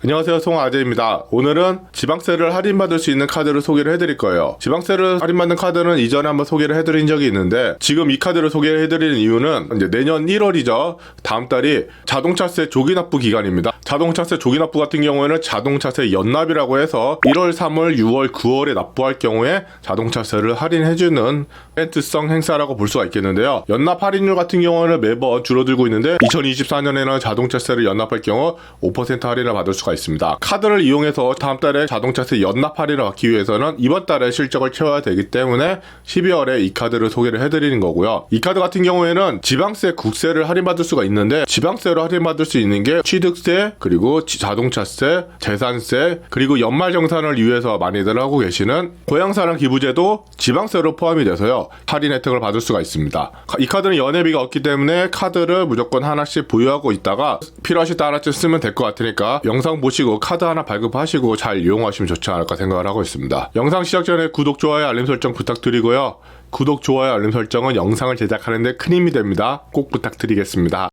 안녕하세요 송아재입니다. 오늘은 지방세를 할인받을 수 있는 카드를 소개를 해드릴 거예요. 지방세를 할인받는 카드는 이전에 한번 소개를 해드린 적이 있는데 지금 이 카드를 소개를 해드리는 이유는 이제 내년 1월이죠. 다음 달이 자동차세 조기 납부 기간입니다. 자동차세 조기 납부 같은 경우에는 자동차세 연납이라고 해서 1월, 3월, 6월, 9월에 납부할 경우에 자동차세를 할인해주는 이벤트성 행사라고 볼 수가 있겠는데요. 연납 할인율 같은 경우는 매번 줄어들고 있는데 2024년에는 자동차세를 연납할 경우 5% 할인을 받을 수가 있습니다. 카드를 이용해서 다음 달에 자동차세 연납 할인을 받기 위해서는 이번 달에 실적을 채워야 되기 때문에 12월에 이 카드를 소개를 해드리는 거고요. 이 카드 같은 경우에는 지방세, 국세를 할인받을 수가 있는데 지방세로 할인받을 수 있는 게 취득세, 그리고 지- 자동차세, 재산세, 그리고 연말정산을 위해서 많이들 하고 계시는 고향사랑 기부제도 지방세로 포함이 돼서요. 할인 혜택을 받을 수가 있습니다. 이 카드는 연회비가 없기 때문에 카드를 무조건 하나씩 보유하고 있다가 필요하실 때 하나씩 쓰면 될 것 같으니까 영상 보시고 카드 하나 발급하시고 잘 이용하시면 좋지 않을까 생각을 하고 있습니다. 영상 시작 전에 구독, 좋아요, 알림 설정 부탁드리고요. 구독, 좋아요, 알림 설정은 영상을 제작하는데 큰 힘이 됩니다. 꼭 부탁드리겠습니다.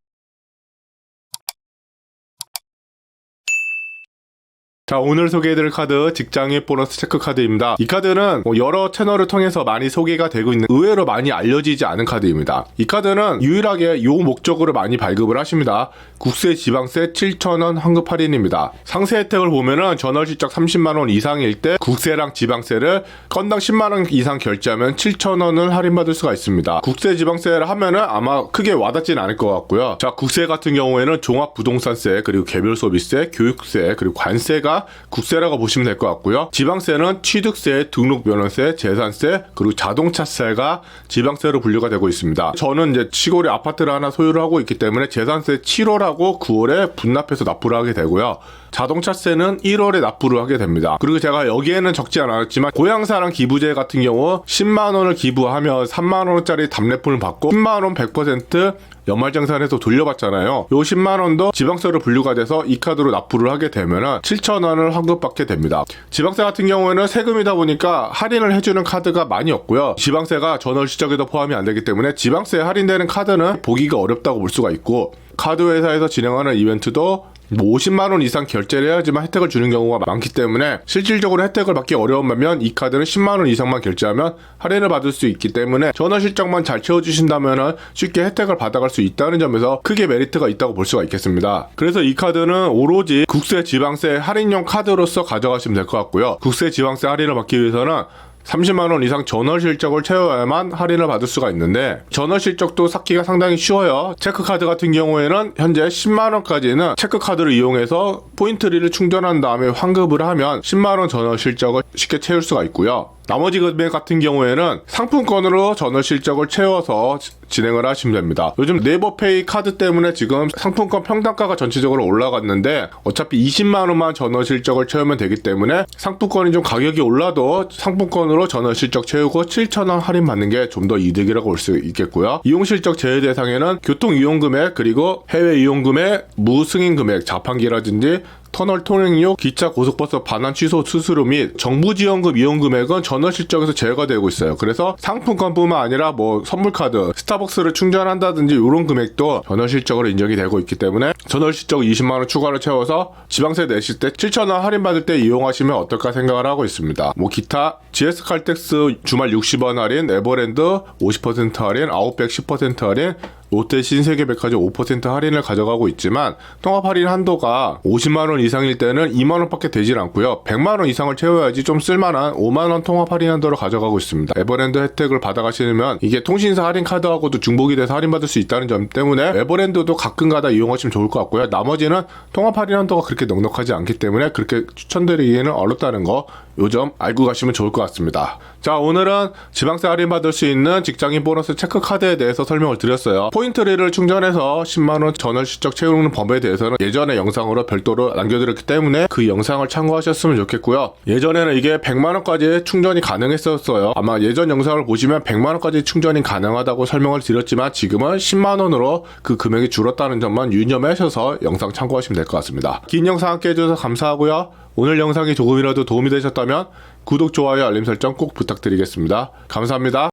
자, 오늘 소개해드릴 카드 직장인 보너스 체크 카드입니다. 이 카드는 뭐 여러 채널을 통해서 많이 소개가 되고 있는 의외로 많이 알려지지 않은 카드입니다. 이 카드는 유일하게 요 목적으로 많이 발급을 하십니다. 국세 지방세 7,000원 환급 할인입니다. 상세 혜택을 보면은 전월 실적 30만원 이상일 때 국세랑 지방세를 건당 10만원 이상 결제하면 7,000원을 할인받을 수가 있습니다. 국세 지방세를 하면은 아마 크게 와닿지는 않을 것 같고요. 자, 국세 같은 경우에는 종합부동산세, 그리고 개별 소비세, 교육세, 그리고 관세가 국세라고 보시면 될 것 같고요. 지방세는 취득세, 등록변호세, 재산세, 그리고 자동차세가 지방세로 분류가 되고 있습니다. 저는 이제 시골에 아파트를 하나 소유를 하고 있기 때문에 재산세 7월하고 9월에 분납해서 납부를 하게 되고요. 자동차세는 1월에 납부를 하게 됩니다. 그리고 제가 여기에는 적지 않았지만 고향사랑 기부제 같은 경우 10만 원을 기부하면 3만 원짜리 답례품을 받고 10만 원 100% 연말정산해서 돌려받잖아요. 요 10만 원도 지방세로 분류가 돼서 이 카드로 납부를 하게 되면은 7천 원을 환급받게 됩니다. 지방세 같은 경우에는 세금이다 보니까 할인을 해주는 카드가 많이 없고요. 지방세가 전월 시적에도 포함이 안 되기 때문에 지방세 할인되는 카드는 보기가 어렵다고 볼 수가 있고 카드 회사에서 진행하는 이벤트도 뭐 50만 원 이상 결제를 해야지만 혜택을 주는 경우가 많기 때문에 실질적으로 혜택을 받기 어려운 반면 이 카드는 10만 원 이상만 결제하면 할인을 받을 수 있기 때문에 전원 실적만 잘 채워주신다면 쉽게 혜택을 받아갈 수 있다는 점에서 크게 메리트가 있다고 볼 수가 있겠습니다. 그래서 이 카드는 오로지 국세 지방세 할인용 카드로서 가져가시면 될 것 같고요. 국세 지방세 할인을 받기 위해서는 30만 원 이상 전월 실적을 채워야만 할인을 받을 수가 있는데 전월 실적도 쌓기가 상당히 쉬워요. 체크 카드 같은 경우에는 현재 10만 원까지는 체크 카드를 이용해서 포인트를 충전한 다음에 환급을 하면 10만 원 전월 실적을 쉽게 채울 수가 있고요. 나머지 금액 같은 경우에는 상품권으로 전월 실적을 채워서 지- 진행을 하시면 됩니다. 요즘 네이버페이 카드 때문에 지금 상품권 평단가가 전체적으로 올라갔는데 어차피 20만 원만 전월 실적을 채우면 되기 때문에 상품권이 좀 가격이 올라도 상품권으로 전월 실적 채우고 7천 원 할인 받는 게 좀 더 이득이라고 볼 수 있겠고요. 이용 실적 제외 대상에는 교통 이용 금액 그리고 해외 이용 금액, 무승인 금액, 자판기라든지 터널 통행료, 기차 고속버스 반환 취소 수수료 및 정부 지원금 이용 금액은 전월 실적에서 제외가 되고 있어요. 그래서 상품권뿐만 아니라 뭐 선물 카드, 스타벅스를 충전한다든지 이런 금액도 전월 실적으로 인정이 되고 있기 때문에 전월 실적 20만 원 추가로 채워서 지방세 내실 때 7천 원 할인 받을 때 이용하시면 어떨까 생각을 하고 있습니다. 뭐 기타 GS 칼텍스 주말 60원 할인, 에버랜드 50% 할인, 아웃백 10% 할인, 롯데 신세계백화점 5% 할인을 가져가고 있지만 통합 할인 한도가 50만 원 이상일 때는 2만 원밖에 되질 않고요. 100만 원 이상을 채워야지 좀 쓸만한 5만 원 통합 할인 한도를 가져가고 있습니다. 에버랜드 혜택을 받아가시면 이게 통신사 할인 카드하고도 중복이 돼서 할인 받을 수 있다는 점 때문에 에버랜드도 가끔가다 이용하시면 좋을 것 같고요. 나머지는 통합 할인 한도가 그렇게 넉넉하지 않기 때문에 그렇게 추천드리기에는 어렵다는 거 요점 알고 가시면 좋을 것 같습니다. 자, 오늘은 지방세 할인 받을 수 있는 직장인 보너스 체크 카드에 대해서 설명을 드렸어요. 포인 트리를 충전해서 10만원 전월 실적 채우는 법에 대해서는 예전에 영상으로 별도로 남겨드렸기 때문에 그 영상을 참고하셨으면 좋겠고요. 예전에는 이게 100만원까지 충전이 가능했었어요. 아마 예전 영상을 보시면 100만원까지 충전이 가능하다고 설명을 드렸지만 지금은 10만원으로 그 금액이 줄었다는 점만 유념하셔서 영상 참고하시면 될 것 같습니다. 긴 영상 함께 해주셔서 감사하고요. 오늘 영상이 조금이라도 도움이 되셨다면 구독, 좋아요, 알림 설정 꼭 부탁드리겠습니다. 감사합니다.